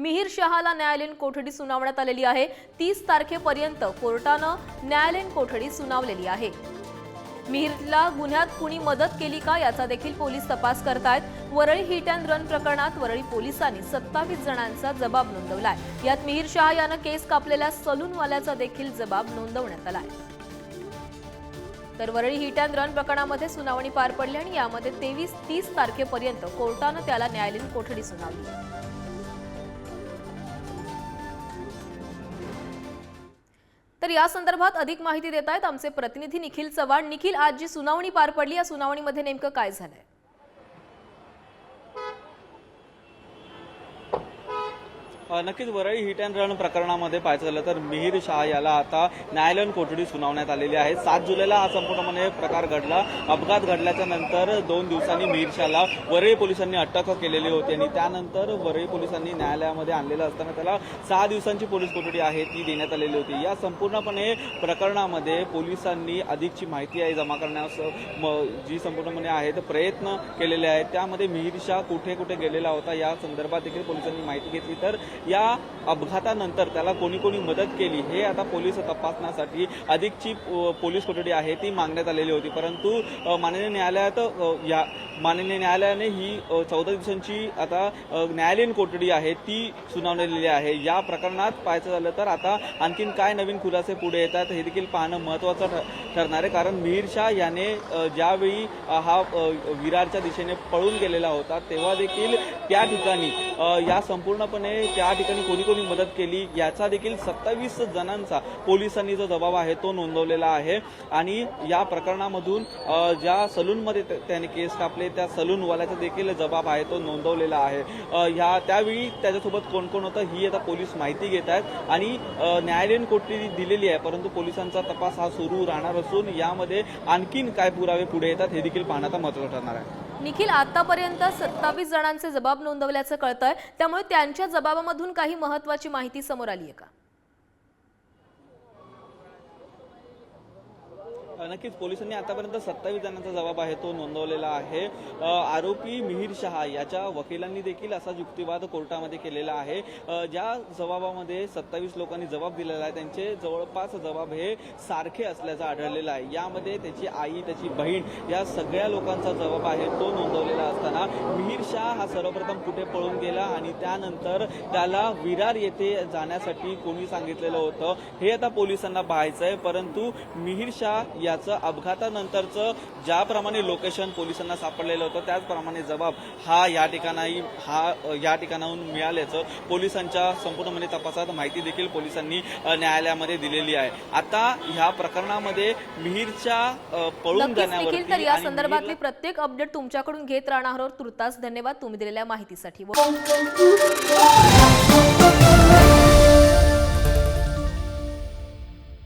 मिहीर शहाला न्यायालयीन कोठडी सुनावण्यात आलेली आहे. तीस तारखेपर्यंत कोर्टानं न्यायालयीन कोठडी सुनावलेली आहे. मिहिरला गुन्ह्यात कुणी मदत केली का याचा देखील पोलीस तपास करतायत. वरळी हिट अँड रन प्रकरणात वरळी पोलिसांनी सत्तावीस जणांचा जबाब नोंदवलाय. यात मिहीर शहा यानं केस कापलेल्या सलूनवाल्याचा देखील जबाब नोंदवण्यात आलाय. तर वरळी हिट अँड रन प्रकरणामध्ये सुनावणी पार पडली आणि यामध्ये तेवीस तीस तारखेपर्यंत कोर्टानं त्याला न्यायालयीन कोठडी सुनावली. तर या संदर्भात अधिक माहिती देत आहेत आमचे प्रतिनिधी निखिल चव्हाण. निखिल आज जी सुनावणी पार पडली. या सुनावणीमध्ये नेमकं काय झालंय? नक्कीच वरळी हिट अँड रन प्रकरणामध्ये पाहायचं झालं तर मिहीर शाह याला आता न्यायालयीन कोठडी सुनावण्यात आलेली आहे. सात जुलैला हा संपूर्णपणे प्रकार घडला. अपघात घडल्याच्या नंतर दोन दिवसांनी मिहीर शाहला वरळी पोलिसांनी अटक केलेली होती आणि त्यानंतर वरळी पोलिसांनी न्यायालयामध्ये आणलेलं असताना त्याला सहा दिवसांची पोलीस कोठडी आहे ती देण्यात आलेली होती. या संपूर्णपणे प्रकरणामध्ये पोलिसांनी अधिकची माहिती आहे जमा करण्यास म- जी संपूर्णपणे आहेत प्रयत्न केलेले आहेत. त्यामध्ये मिहीर शाह कुठे कुठे गेलेला होता या संदर्भात देखील पोलिसांनी माहिती घेतली. तर या अपघातानंतर त्याला कोणी कोणी मदत केली हे आता पोलीस तपासण्यासाठी अधिकची पोलीस कोठडी आहे ती मागण्यात आलेली होती. परंतु माननीय न्यायालयात या माननीय न्यायालयाने ही चौदा दिवसांची आता न्यायालयीन कोठडी आहे ती सुनावलेली आहे. या प्रकरणात पाहायचं झालं तर आता आणखीन काय नवीन खुलासे पुढे येतात हे देखील पाहणं महत्वाचं ठरणार आहे. कारण मिहीर शाह याने ज्यावेळी हा विरारच्या दिशेने पळून गेलेला होता तेव्हा देखील त्या ठिकाणी या संपूर्णपणे त्या या ठिकाणी कोणी कोणी मदत केली याचा देखील सत्तावीस जणांचा पोलिसांनी जो जबाब आहे तो नोंदवलेला आहे. आणि या प्रकरणामधून ज्या सलूनमध्ये त्याने केस कापले त्या सलूनवाल्याचा देखील जबाब आहे तो नोंदवलेला आहे. ह्या त्यावेळी त्याच्यासोबत कोण कोण होतं ही आता पोलीस माहिती घेत आहेत. आणि न्यायालयीन कोठडी दिलेली आहे परंतु पोलिसांचा तपास हा सुरू राहणार असून यामध्ये आणखीन काय पुरावे पुढे येतात हे देखील पाहण्याचा महत्त्वाचं ठरणार आहे. निखिल आतापर्यंत सत्तावीस जणांचे जबाब नोंदवल्याचं कळतंय. त्यामुळे त्यांच्या जबाबामधून काही महत्वाची माहिती समोर आली आहे का? नक्कीच पोलिसांनी आतापर्यंत सत्तावीस जणांचा जबाब आहे तो नोंदवलेला आहे. आरोपी मिहीर शहा याच्या वकिलांनी देखील असा युक्तिवाद कोर्टामध्ये केलेला आहे. ज्या जबाबामध्ये सत्तावीस लोकांनी जबाब दिलेला आहे त्यांचे जवळपास जबाब हे सारखे असल्याचं आढळलेलं आहे. यामध्ये त्याची आई त्याची बहीण या सगळ्या लोकांचा जबाब आहे तो नोंदवलेला असताना मिहीर शाह हा सर्वप्रथम कुठे पळून गेला आणि त्यानंतर त्याला विरार येथे जाण्यासाठी कोणी सांगितलेलं होतं हे आता पोलिसांना पाहायचं आहे परंतु मिहीर शाह याचं अपघातानंतरचं ज्याप्रमाणे लोकेशन पोलिसांना सापडलेलं होतं त्याचप्रमाणे जबाब हा या ठिकाणी हा या ठिकाणाहून मिळाल्याचं पोलिसांच्या संपूर्णपणे तपासात माहिती देखील पोलिसांनी न्यायालयामध्ये दिलेली आहे. आता ह्या प्रकरणामध्ये मिहीरच्या पळून निखिल तर या संदर्भातली प्रत्येक अपडेट तुमच्याकडून घेत राहणार आहोत. तुर्तास धन्यवाद तुम्ही दिलेल्या माहितीसाठी.